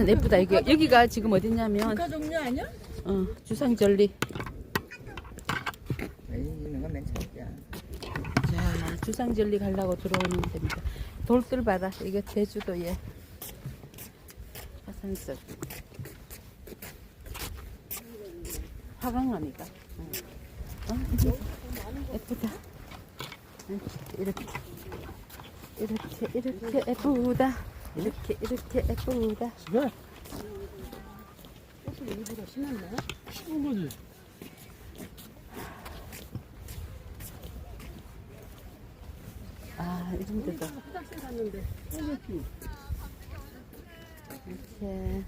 하여튼 예쁘다. 여기 여기가 지금 어디냐면 국화 종류 아니야? 어, 주상절리. 건. 자 주상절리 가려고 들어오는 데입니다. 돌들 봐라. 이거 제주도에 화산석 화강암이가 응. 어, 예쁘다. 응, 이렇게. 이렇게 이렇게 예쁘다 이렇게 이렇게 예쁘다 왜? 일부러 심었나? 심은 거지. 아 이런 데도 갔는데. 이렇게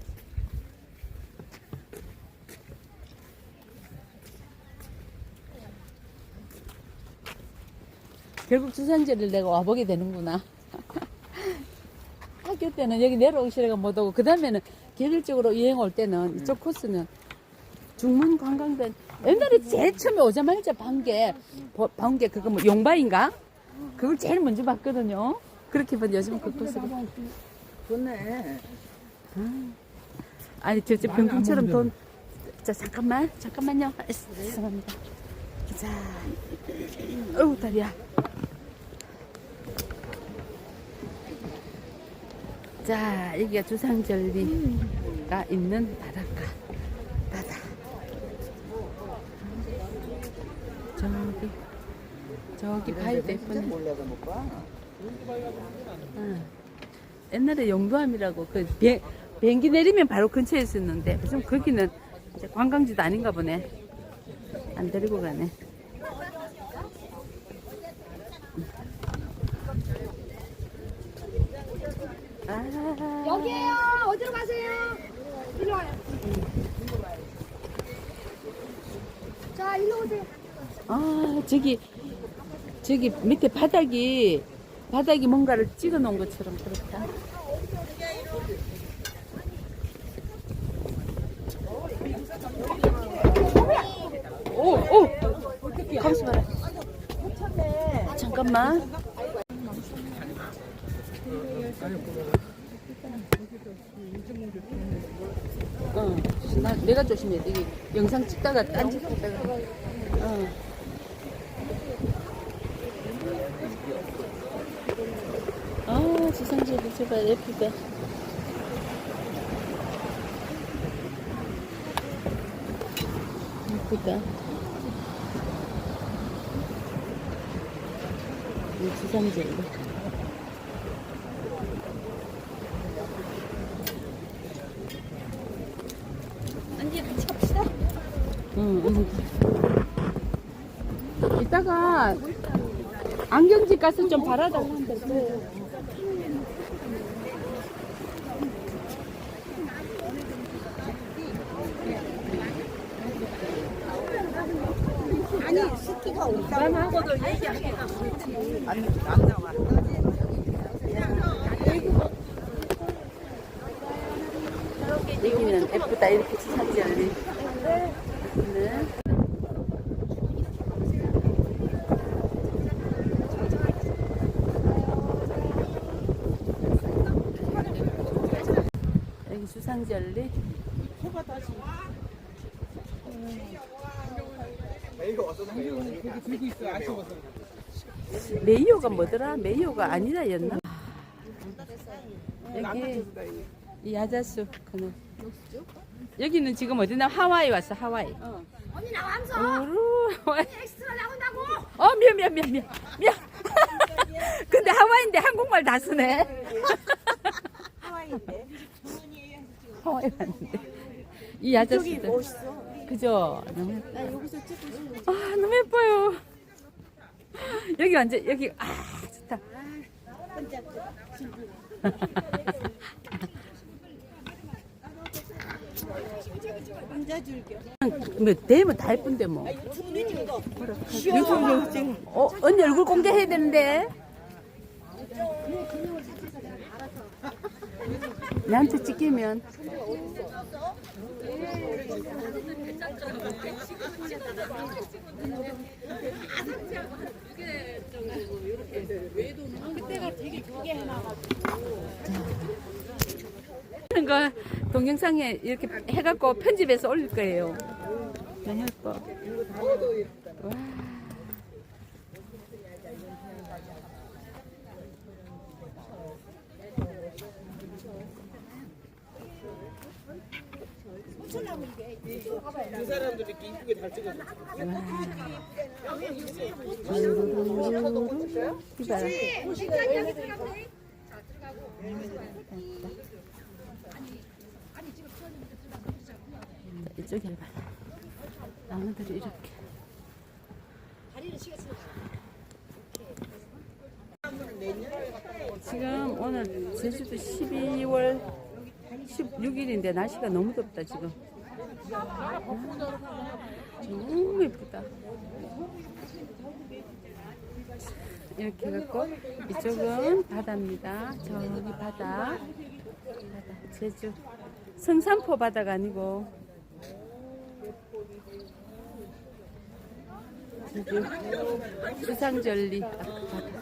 결국 주산지를 내가 와보게 되는구나. 학교 때는 여기 내려오시라가 못 오고, 그 다음에는 계획적으로 여행 올 때는 이쪽 코스는 중문 관광단, 옛날에 제일 처음에 오자마자 반개, 보- 반개 그거 뭐 용바인가? 그걸 제일 먼저 봤거든요. 그렇게 보면 요즘 그 코스가. 좋네. 아니 저, 저 많이 안 병풍처럼 돈. 자 잠깐만 잠깐만요. 아, 죄송합니다. 자, 어우 다리야. 자 여기가 주상절리가 있는 바닷가 바다. 저기 저기 바위도 예쁘네. 응. 옛날에 용두암이라고 그 비, 비행기 내리면 바로 근처에 있었는데 요즘 거기는 관광지도 아닌가 보네. 안 데리고 가네. 아, 여기에요. 어디로 가세요? 일로 와요. 자, 일로 오세요. 아 저기 저기 밑에 바닥이 바닥이 뭔가를 찍어 놓은 것처럼 그렇다. 아, 잠깐만. 어, 나, 내가 조심해. 여기 영상 찍다가 딴짓 했다가. 어. 아, 지상제도 제발 예쁘다. 예쁘다. 이 지상제도. 언니 같이 갑시다. 응, 응. 이따가 안경집 가서 좀 바라달라는데. 아니, 스키가 온다. 나하고도 얘기 안 해. 안, 안 나와. 여기는 예쁘다 이렇게 지상절리 네. 여기 있어 아쉬워서. 메이오가 뭐더라 메이오가 아니라였나 여기 이 야자수 그는 여기는 지금 어디나 하와이 왔어 하와이 언니 나와서 우루 하와이 엑스트라 나온다고. 어, 미안, 미안, 미안, 미안. 미안. 근데 하와이인데 한국말 다 쓰네. 하와이인데. 하와이 왔는데. 이 아저씨들. 그죠? 너무 예뻐. 나. 아, 너무 예뻐요. 여기 완전, 여기, 아, 좋다. 즐겨. 뭐, 대면 다 예쁜데, 뭐. 유튜브 찍어. 어, 언니 얼굴 공개해야 되는데. 나한테 찍히면. 하는 거 동영상에 이렇게 해갖고 편집해서 올릴 거예요. 너무 예뻐. 와. 그 사람들이 이렇게 이쁘게 잘 찍어줘. 이봐라. 자, 이쪽에 봐라. 나무들이 이렇게. 지금 오늘 제주도 12월 16일인데 날씨가 너무 덥다 지금. 너무 예쁘다. 이렇게 해갖고 이쪽은 바다입니다. 저기 바다. 바다. 제주. 성산포 바다가 아니고 주상절리 아, 그 바다.